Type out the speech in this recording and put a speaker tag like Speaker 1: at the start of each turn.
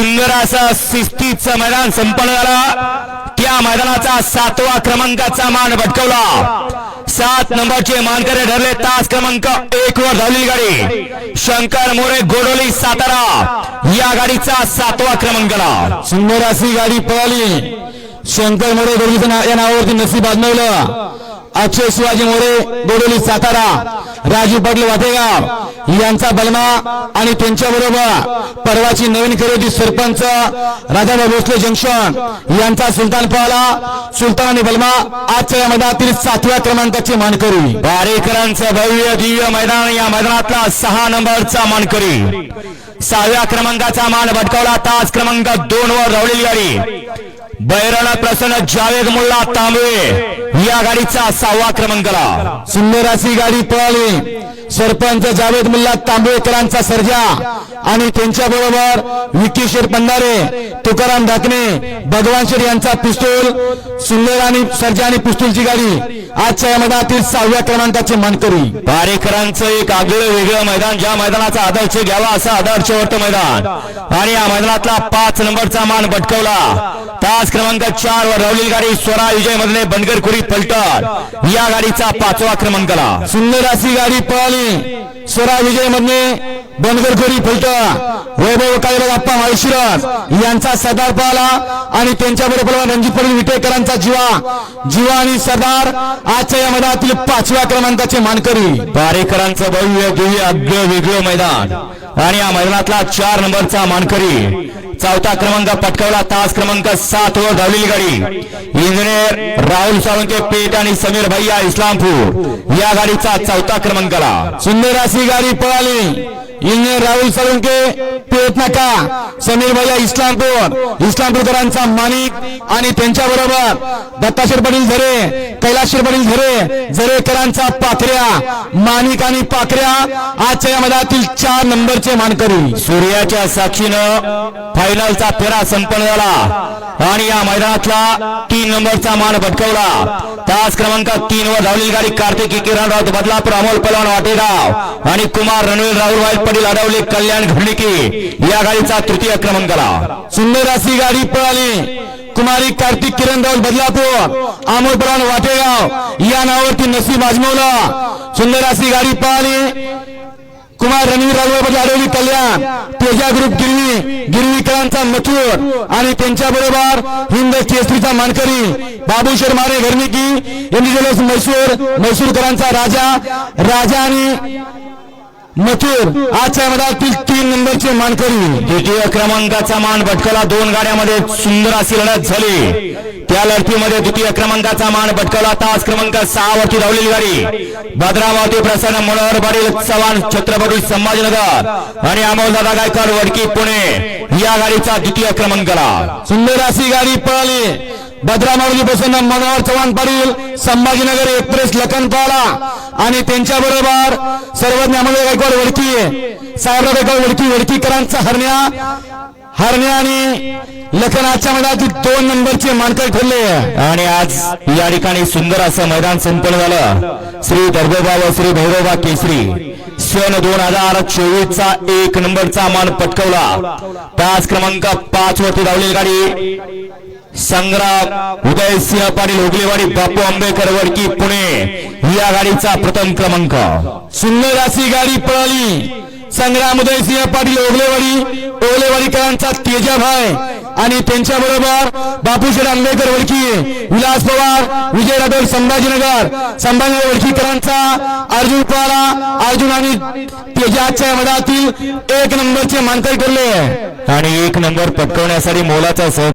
Speaker 1: सुंदर असं शिस्तीचं मैदान संपन्न झाला. त्या मैदानाचा सातवा क्रमांकाचा मान भटकवला. सात नंबरचे मानकरी ठरले. तास क्रमांक एक वर झालेली गाडी. शंकर मोरे गोडोली सातारा या गाडीचा सातवा क्रमांकाला.
Speaker 2: सुंदर अशी गाडी पळाली. शंकर मोरे दोघीचं या नावावरती नसीब आजमवलं. अक्षय शिवाजी मोरे गोडोली सातारा. राजू पाटील वाटेगाव यांचा बलमा आणि त्यांच्या बरोबर परवाची नवीन खरेदी सरपंच राजाभाऊ भोसले जंक्शन. यांचा सुलतान पळाला सुलतान आणि बलमा आजच्या या मैदानातील सातव्या क्रमांकाची मानकरी.
Speaker 1: बारेकरांचं भव्य दिव्य मैदान या मैदानातला सहा नंबरचा मानकरी. सहाव्या क्रमांकाचा मान भटकावला. तास क्रमांक दोन वर धावलेली गाडी बैरण प्रसन्न जावेद मुल्ला तांबे या गाडीचा सहावा क्रमांकाला
Speaker 2: सुंदर अशी गाडी पळाली. सरपंच जावेद मुल्ला तांबेकरांचा सर्जा. आणि त्यांच्या बरोबर विकी शेठ पंधारे तुकाराम ढाकणे भगवान शेर यांचा पिस्तूल. सुंदर आणि सर्जा आणि पिस्तूलची गाडी. आजच्या या मैदानातील सहाव्या क्रमांकाचे मानकरी.
Speaker 1: बारेकरांचं एक आगळं वेगळं मैदान ज्या मैदानाचा आदर्श घ्यावा असा आदर्शवर्त मैदान. आणि या मैदानातला पाच नंबरचा मान भटकवला तास क्रमांक चार वर धावलेली गाडी स्वरा विजय मधले बनगर खुरी पलटण. या गाडीचा पाचवा क्रमांकाला.
Speaker 2: सुंदर अशी गाडी पळाली. स्वरा विजय मधने बनगरखोरी फलटा. वैभव कायला बाप्पा माळशिरस यांचा सरदार पळाला आणि त्यांच्या बरोबर रणजित पाटील विटेकरांचा जीवा. जीवा आणि सरदार आजच्या या मैदानातील पाचव्या क्रमांकाचे मानकरी.
Speaker 1: बारेकरांचं भव्य दिव्य अग्र वेगळं मैदान. आणि या मैदानातला चार नंबरचा मानकरी. चौथा क्रमांक पटकावला तास क्रमांक सात वर धावलेली गाडी. इंजिनियर राहुल साळुंके पेठ आणि समीर भैया इस्लामपूर. या गाडीचा चौथा क्रमांकाला.
Speaker 2: सुंदर अशी गाडी पळाली. इंजिनियर राहुल साळुंके पेट समीर भैया इस्लामपूर. इस्लामपूरकरांचा माणिक आणि त्यांच्या बरोबर दत्ताशेर पाटील झरे कैलाशेर पाटील झरे झरेकरांचा पाखऱ्या माणिक आणि पाखऱ्या आजच्या या मधातील चार नंबरचे मानकरी.
Speaker 1: सूर्याच्या साक्षीनं फायनलचा फेरा संपन्न झाला. आणि या मैदानातला तीन नंबरचा मान भटकवला. तास क्रमांक तीन वर धावलेली गाडी कार्तिकी किरण राऊत बदलापूर अमोल पलवान वाटेगाव. आणि कुमार रणवीर राहुल वाईल पाटील अडवले कल्याण घडणिकी. या गाडीचा तृतीय क्रमांकाला
Speaker 2: सुंदर अशी गाडी पळाली. कुमारी कार्तिक किरण राऊत बदलापूर अमोल वाटेगाव या नावावरती नसीब आजमावला. सुंदर अशी गाडी पळाली. कुमार रणवीर राघवबद्दल अडवली कल्याण तेजा ग्रुप गिरवी गिरवीकरांचा मथुर आणि त्यांच्या बरोबर हिंद केसरीचा मानकरी बाबू शर्माने घरनिकी यांनी मैसूर मैसूरकरांचा राजा राजा आणि मथुर आजच्या मैदानातील तीन नंबरचे मानकरी.
Speaker 1: द्वितीय क्रमांकाचा मान भटकवला दोन गाड्यामध्ये सुंदर अशी लढत झाली. त्या लढतीमध्ये द्वितीय क्रमांकाचा मान भटकवला तास क्रमांक सहा वरती धावलेली गाडी. भद्रावती प्रसन्न मनोहर पाटील चव्हाण छत्रपती संभाजीनगर आणि अमोलदादा गायकवाड वडकी पुणे. या गाडीचा द्वितीय क्रमांकाला.
Speaker 2: सुंदर अशी गाडी पळाली. भद्रा माऊली प्रसन्न मनोहर चव्हाण पाटील संभाजीनगर एक्सप्रेस लखनपाला आणि त्यांच्या बरोबर सर्वज्ञ अमोल गायकवाड वडकी साहेबराव गायकवाड वडकी वडकीकरांचा हरण्या. हरण्या आणि लखनाच्या मैदानातील दोन नंबरचे मानकर ठरले
Speaker 1: आणि आज या ठिकाणी सुंदर असं मैदान संपन्न झालं. श्री दर्गोबा व श्री भैरोबा केसरी. सन दोन हजार चोवीस चा एक नंबरचा मान पटकवला. पाच क्रमांक पाच वरती धावलेली गाडी. संग्राम उदयसिंह पाटील हुगलेवाडी बापू आंबेडकर वडकी पुणे. या गाडीचा प्रथम क्रमांक.
Speaker 2: सुंदर अशी गाडी पळाली. संग्राम उदयसिंह पाटील ओगलेवाडी ओगलेवाडीकरांचा तेजाभाई आणि त्यांच्या बरोबर बापूशेठ आंबेडकर वडकी विलास पवार विजय राठोड संभाजीनगर. संभाजीनगर वडकीकरांचा अर्जुन पवारा अर्जुन आणि तेजाच्या मधातील एक नंबरचे मानकर ठरले.
Speaker 1: आणि एक नंबर पटकवण्यासाठी मोलाचा सहभाग